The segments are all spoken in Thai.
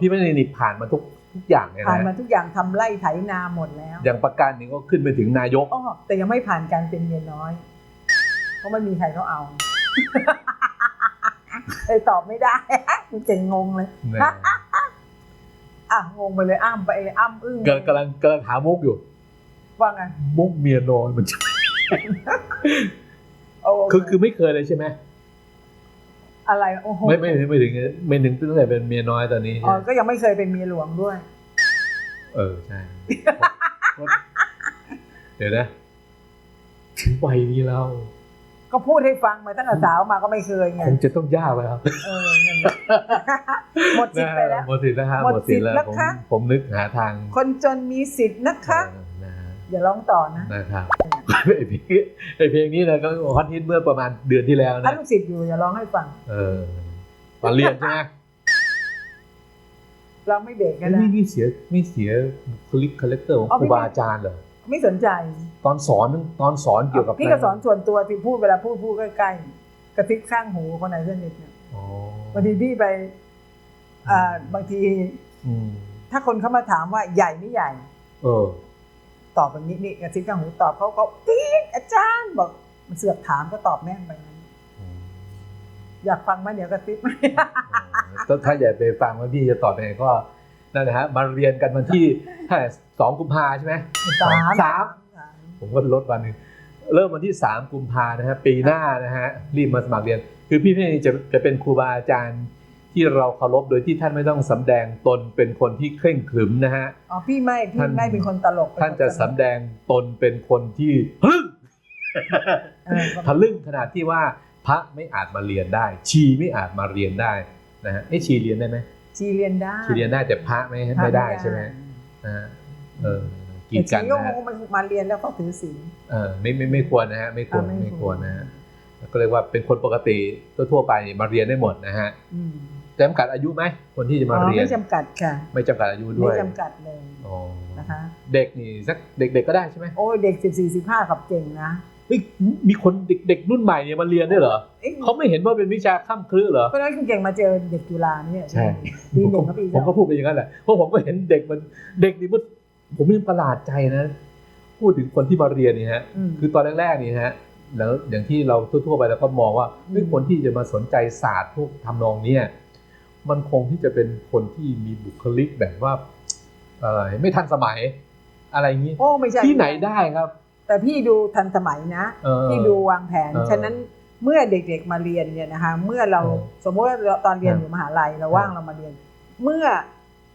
พี่ไม่ได้นี่ผ่านมาทุกทุกอย่างเลยผ่านมานะทุกอย่างทำไร่ไถนาหมดแล้วอย่างประกันนี่ก็ขึ้นไปถึงนายก อ้อแต่ยังไม่ผ่านการเป็นเมียน้อย เพราะไม่มีใครเขาเอา เลยตอบไม่ได้ คุณเจ๋งงงเลย นะ อะงงไปเลยอ้ำไปอ้ำอึ้งกำลังกำลังกำลังหามุกอยู่ ว่าไงมุกเมียน้อยมันจะโอ้คือคือไม่เคยเลยใช่ไหม อะไรโอ้โหไม่ไม่ไม่ไม่ถึงไม่ถึงตั้งแต่เป็นเมียน้อยตอนนี้อ๋อก็ยังไม่เคยเป็นเมียหลวงด้วย เออใช่เดี๋ยวนะถึงวัยนี้แล้วก็พูดให้ฟังมาตั้งแต่สาวมาก็ไม่เคยไงคงจะต้องยากแล้วครับเออนั่นแหละหมดสิทธิ์ไปแล้วหมดสิทธิ์แล้วฮะหมดสิทธิ์แล้วผมคะผมนึกหาทาง คนจนมีสิทธิ์นะคะเออนะฮะอย่าร้องต่อนะนะครับไอเพลงไอเพลงนี้นะก็ฮอตฮิตเมื่อประมาณเดือนที่แล้วถ้านะลูกศิษย์อยู่อย่าร้องให้ฟัง เออตอนเรียนใช่ไหมเราไม่เบรกกันไม่นะไม่เสียไม่เสียบุคลิกคาแรคเตอร์ของอ๋อครูไม่บาอาจารย์เหรอไม่สนใจ ตอนสอนตอนสอนเกี่ยวกับพี่ก็สอนส่วนตัวที่พูดเวลาพูดพูดใกล้ๆกระซิบข้างหูคนไหนสนิทเนี่ยอ๋อบางทีพี่ไปอ่าบางทีอืมถ้าคนเขามาถามว่าใหญ่ไม่ใหญ่ เออ ตอบแบบนี้นี่กระซิบข้างหูตอบเขาก็ปี๊ดอาจารย์บอก มันเสือกถามก็ตอบแม่งไปงั้นอยากฟังไหมเดี๋ยวกระซิบถ้าถ้าอยากไปฟังว่าพี่จะตอบยังไงก็นั่นนะฮะมาเรียนกันวันที่เท่าไหร่สองกุมภาใช่ไหมสามสามผมก็ลดวันหนึ่งเริ่มวันที่3กุมภานะฮะปีหน้านะฮะรีบมาสมัครเรียน คือพี่พี่จะจะเป็นครูบาอาจารย์ ที่เราเคารพโดยที่ท่านไม่ต้องสำแดงตนเป็นคนที่เคร่งขรึมนะฮะอ๋อพี่ไม่พี่ท่านไม่เป็นคนตลก ท่านจะสำแดงตนเป็นคนที่ฮึ่งเออทะลึ่งขนาดที่ว่าพระไม่อาจมาเรียนได้ ชีไม่อาจมาเรียนได้นะฮะเอ้ชีเรียนได้ไหมชีเรียนได้ชีเรียนได้แต่พระไม่ไม่ได้ใช่ไหมนะฮะเออกีแต่ดกันชีก็นะฮะคงมาเรียนแล้วก็ถือศีลเออไม่ไม่ไม่ควรนะฮะไม่ควรอ่าไม่ไม่ควรควรนะฮะก็เรียกว่าเป็นคนปกติทั่วๆไปมาเรียนได้หมดนะฮะอืม จำกัดอายุไหมคนที่จะมาอ๋อเรียนไม่จำกัดค่ะ ไม่จำกัดอายุด้ไม่วยจำกัดเลยอ๋อนะคะเด็กนี่สักเด็ก ๆก็ได้ใช่ไหมโอ้ยเด็กสิบสี่สิบห้ากับเก่งนะเฮ้ยมีคนเด็กๆรุ่นใหม่เนี่ยมาเรียนด้วยเหรอเอ๊ะเขาไม่เห็นว่าเป็นวิชาข้ามคลือเหรอเพราะฉะนั้นคุณเก่งมาเจอเด็กจุฬาเนี่ยใช่ปีหนึ่งกับปีผมก็พูดไปอย่างนั้นแหละเพราะผมก็เห็นเด็กมันเด็กนี่มันผมยังประหลาดใจนะ พูดถึงคนที่มาเรียนนี่ฮะอืมคือตอนแรกๆนี่ฮะแล้วอย่างที่เราทั่วๆไปเราก็มองว่าเฮ้ยอืมคนที่จะมาสนใจศาสตร์พวกทำนองเนี้ย มันคงที่จะเป็นคนที่มีบุคลิกแบบว่าอะไรไม่ทันสมัย อะไรอย่างนี้โอ้ไม่ใช่ที่ไหนได้ครับ แต่พี่ดูทันสมัยนะเออพี่ดูวางแผนเออฉะนั้นเมื่อเด็กๆมาเรียนเนี่ยนะคะเมื่อเราเออสมมติว่าเราตอนเรียนครับอยู่มหาลัยเราว่างครับเรามาเรียน เมื่อ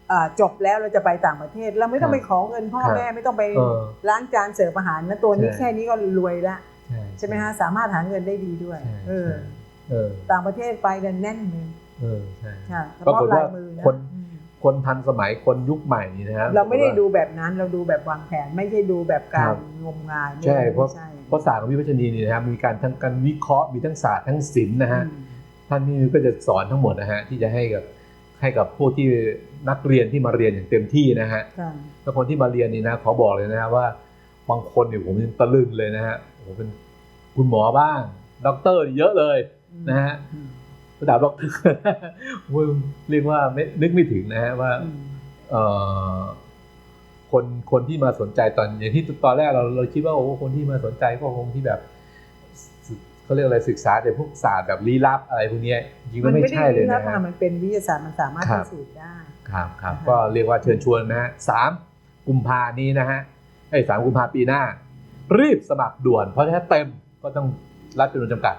เอ่อจบแล้วเราจะไปต่างประเทศ เราไม่ต้องครับไปขอเงินพ่อครับแม่ไม่ต้องไปเออล้างจานเสิร์ฟอาหารนะตัวนี้ใช่แค่นี้ก็รวยละใช่ใช่ไหมฮะสามารถหาเงินได้ดีด้วยใช่เออเออต่างประเทศไปกันแน่นเลย เออใช่ค่ะเฉปรากพาะฏลาว่ายมือนะคนอืมคนทันสมัยคนยุคใหม่นี่นะฮะเราไม่ได้ดูแบบนั้นเราดูแบบวางแผน ไม่ใช่ดูแบบกาครรับงมงายไม่ใช่เพราะใช่เพราะศาสตร์ของพี่พัชนีนี่นะครับมีการทั้งการวิเคราะห์มีทั้งศาสตร์ทั้งศิลป์นะฮะอืมท่านพี่ก็จะสอนทั้งหมดนะฮะที่จะให้กับให้กับผู้ที่นักเรียนที่มาเรียนอย่างเต็มที่นะฮะค่ะแล้วคนที่มาเรียนนี่นะขอบอกเลยนะฮะว่าบางคนเนี่ยผมยังตะลึงเลยนะฮะโอ้โหเป็นคุณหมอบ้างด็อกเตอร์เยอะเลยนะฮะ อืมระดับด็อกเตอร์มึงเรียกว่าไม่นึกไม่ถึงนะฮะว่าอืมเอ่อคนคนที่มาสนใจตอนอย่างที่ตอนแรกเราเราคิดว่าโอ้คนที่มาสนใจก็คงที่แบบศึกเขาเรียกอะไรศึกษาแต่พวกศาสตร์แบบลี้ลับอะไรพวกเนี้ยจริงๆมัก็นไม่ไม่ใช่ได้เลยลี้ลันะบฮะค่ะมันเป็นวิทยาศาสตร์มันสามารถครัพิบสูจน์ได้ครับครับนะคะก็เรียกว่าเชิญชวนนะฮะสามกุมภานี้นะฮะไอ้สามกุมภาปีหน้า รีบสมัครด่วน เพราะถ้าเต็มก็ต้องรับจำนวนจำกัด